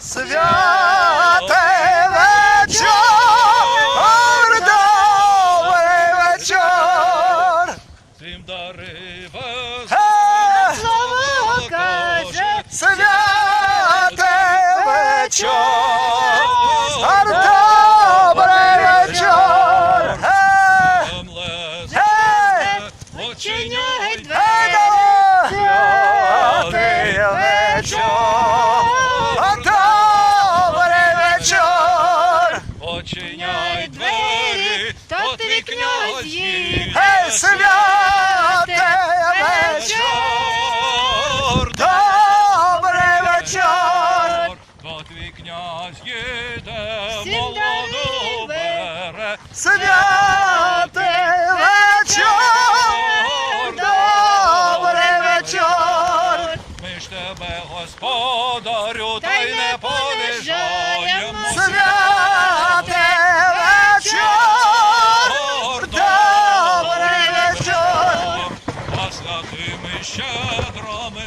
Святий вечір, добрий вечір. Цим дари Е, Слово каже, Святий вечір, добрий вечір. Е, е, Очиняй Святий Очиняй двері, то твій князь їде. Гей, святе вечор, добре, вечор, бо твій князь їде, молоду бере. Святе вечор, добрий вечор, ми ж тебе, господарю, та й не по багатими щедрами.